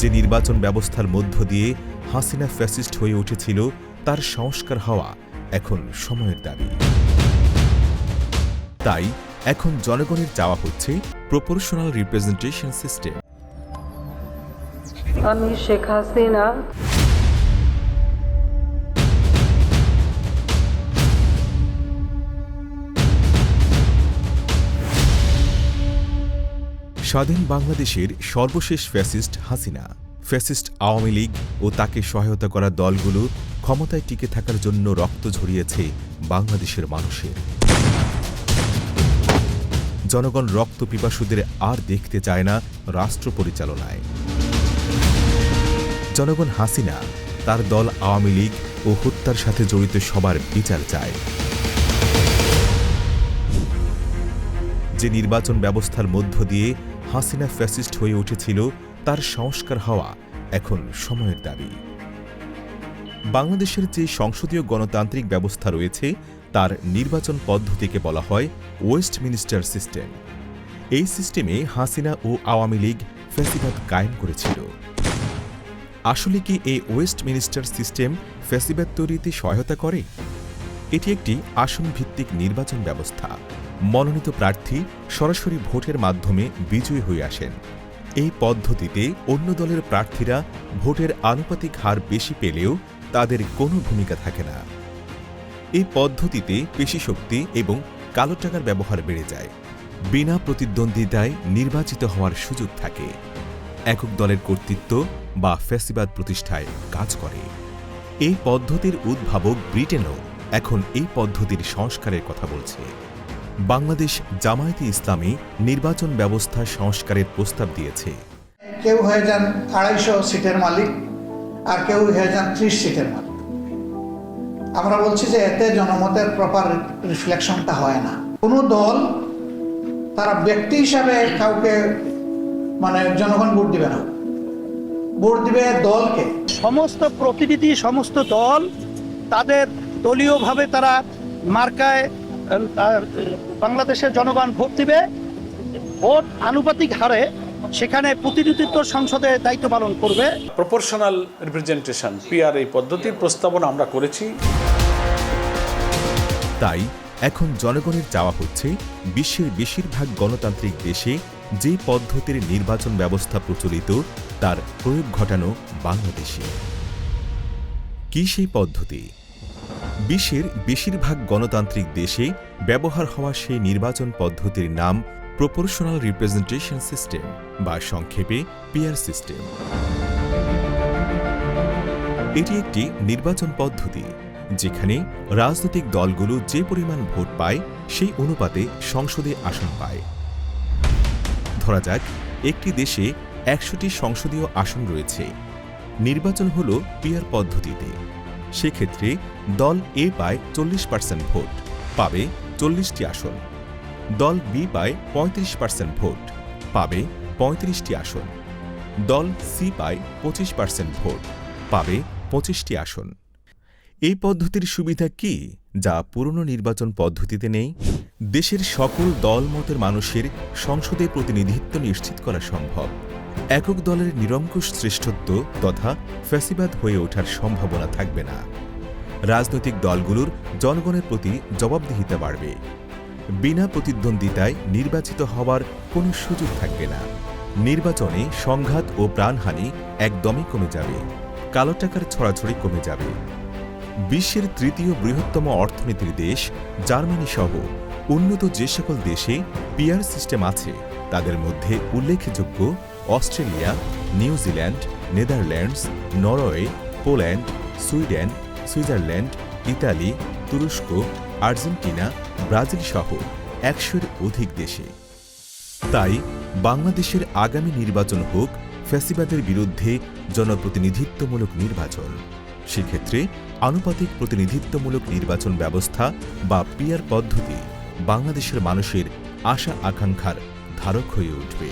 যে নির্বাচন ব্যবস্থার মধ্য দিয়ে হাসিনা ফ্যাসিস্ট হয়ে উঠেছিল, তার সংস্কার হওয়া এখন সময়ের দাবি। তাই এখন জনগণের চাওয়া হচ্ছে প্রপোর্শনাল রিপ্রেজেন্টেশন সিস্টেম। আমি শেখ হাসিনা স্বাধীন বাংলাদেশের সর্বশেষ ফ্যাসিস্ট হাসিনা। ফ্যাসিস্ট আওয়ামী লীগ ও তাকে সহায়তা করা দলগুলো ক্ষমতায় টিকে থাকার জন্য রক্ত ঝরিয়েছে বাংলাদেশের মানুষের। জনগণ রক্ত পিপাসুদের আর দেখতে চায় না রাষ্ট্র পরিচালনায়। জনগণ হাসিনা, তার দল আওয়ামী লীগ ও হত্যার সাথে জড়িত সবার বিচার চায়। যে নির্বাচন ব্যবস্থার মধ্য দিয়ে হাসিনা ফ্যাসিস্ট হয়ে উঠেছিল, তার সংস্কার হওয়া এখন সময়ের দাবি। বাংলাদেশের যে সংসদীয় গণতান্ত্রিক ব্যবস্থা রয়েছে, তার নির্বাচন পদ্ধতিকে বলা হয় ওয়েস্ট মিনিস্টার সিস্টেম এই সিস্টেমে হাসিনা ও আওয়ামী লীগ ফ্যাসিবাদ কায়েম করেছিল। আসলে কি এই ওয়েস্ট মিনিস্টার সিস্টেম ফ্যাসিবাদ তৈরিতে সহায়তা করে? এটি একটি আসন ভিত্তিক নির্বাচন ব্যবস্থা। মনোনীত প্রার্থী সরাসরি ভোটের মাধ্যমে বিজয়ী হয়ে আসেন। এই পদ্ধতিতে অন্য দলের প্রার্থীরা ভোটের আনুপাতিক হার বেশি পেলেও তাদের কোনো ভূমিকা থাকে না। এই পদ্ধতিতে পেশিশক্তি এবং কালো টাকার ব্যবহার বেড়ে যায়। বিনা প্রতিদ্বন্দ্বিতায় নির্বাচিত হওয়ার সুযোগ থাকে। একক দলের কর্তৃত্ব বা ফ্যাসিবাদ প্রতিষ্ঠায় কাজ করে। এই পদ্ধতির উদ্ভাবক ব্রিটেনও এখন এই পদ্ধতির সংস্কারের কথা বলছে। বাংলাদেশ জামায়াতে ইসলামী নির্বাচন ব্যবস্থা সংস্কারের প্রস্তাব দিয়েছে। কেউ হয়ে যান আড়াইশো সিটের মালিক আর কেউ হয়ে যান ত্রিশ সিটের মালিক। আমরা বলছি যে এতে জনমতের প্রপার রিফ্লেকশনটা হয় না। কোনো দল তারা ব্যক্তি হিসাবে কাউকে মানে জনগণ ভোট দিবে না। ভোট দিবে দলকে। সমস্ত প্রতিনিধি সমস্ত দল তাদের দলীয়ভাবে তারা মার্কায় বাংলাদেশের জনগণ ভোট দিবে। ভোট আনুপাতিক হারে সেখানে প্রতিনিধিত্ব সংসদে দায়িত্ব পালন করবে। প্রপোর্শনাল রিপ্রেজেন্টেশন পিআর এই পদ্ধতির প্রস্তাবনা আমরা করেছি। তাই এখন জনগণের চাওয়া হচ্ছে বিশ্বের বেশিরভাগ গণতান্ত্রিক দেশে যে পদ্ধতির নির্বাচন ব্যবস্থা প্রচলিত তার প্রয়োগ ঘটানো বাংলাদেশে। কি সেই পদ্ধতি? বিশ্বের বেশিরভাগ গণতান্ত্রিক দেশে ব্যবহার হওয়া সেই নির্বাচন পদ্ধতির নাম প্রপোর্শনাল রিপ্রেজেন্টেশন সিস্টেম বা সংক্ষেপে পিয়ার সিস্টেম এটি একটি নির্বাচন পদ্ধতি যেখানে রাজনৈতিক দলগুলো যে পরিমাণ ভোট পায় সেই অনুপাতে সংসদে আসন পায়। ধরা যাক, একটি দেশে একশোটি সংসদীয় আসন রয়েছে। নির্বাচন হল পিয়ার পদ্ধতিতে। সেক্ষেত্রে দল এ পায় চল্লিশ পার্সেন্ট ভোট, পাবে চল্লিশটি আসন। দল বি পায় পঁয়ত্রিশ পার্সেন্ট ভোট, পাবে পঁয়ত্রিশটি আসন। দল সি পায় পঁচিশ পার্সেন্ট ভোট, পাবে পঁচিশটি আসন। এই পদ্ধতির সুবিধা কি, যা পুরনো নির্বাচন পদ্ধতিতে নেই? দেশের সকল দলমতের মানুষের সংসদে প্রতিনিধিত্ব নিশ্চিত করা সম্ভব। একক দলের নিরঙ্কুশ শ্রেষ্ঠত্ব তথা ফ্যাসিবাদ হয়ে ওঠার সম্ভাবনা থাকবে না। রাজনৈতিক দলগুলোর জনগণের প্রতি জবাবদিহিতা বাড়বে। বিনা প্রতিদ্বন্দ্বিতায় নির্বাচিত হওয়ার কোনো সুযোগ থাকবে না। নির্বাচনে সংঘাত ও প্রাণহানি একদমই কমে যাবে। কালো টাকার ছড়াছড়ি কমে যাবে। বিশ্বের তৃতীয় বৃহত্তম অর্থনীতির দেশ জার্মানি সহ উন্নত যে সকল দেশে পিয়ার সিস্টেম আছে, তাদের মধ্যে উল্লেখযোগ্য Australia New Zealand Netherlands, Norway, Poland, Sweden, Switzerland, Italy, তুরস্ক, আর্জেন্টিনা, ব্রাজিল সহ একশোর অধিক দেশে। তাই বাংলাদেশের আগামী নির্বাচন হোক ফ্যাসিবাদের বিরুদ্ধে জনপ্রতিনিধিত্বমূলক নির্বাচন। সেক্ষেত্রে আনুপাতিক প্রতিনিধিত্বমূলক নির্বাচন ব্যবস্থা বা পিয়ার পদ্ধতি বাংলাদেশের মানুষের আশা আকাঙ্ক্ষার ধারক হয়ে উঠবে।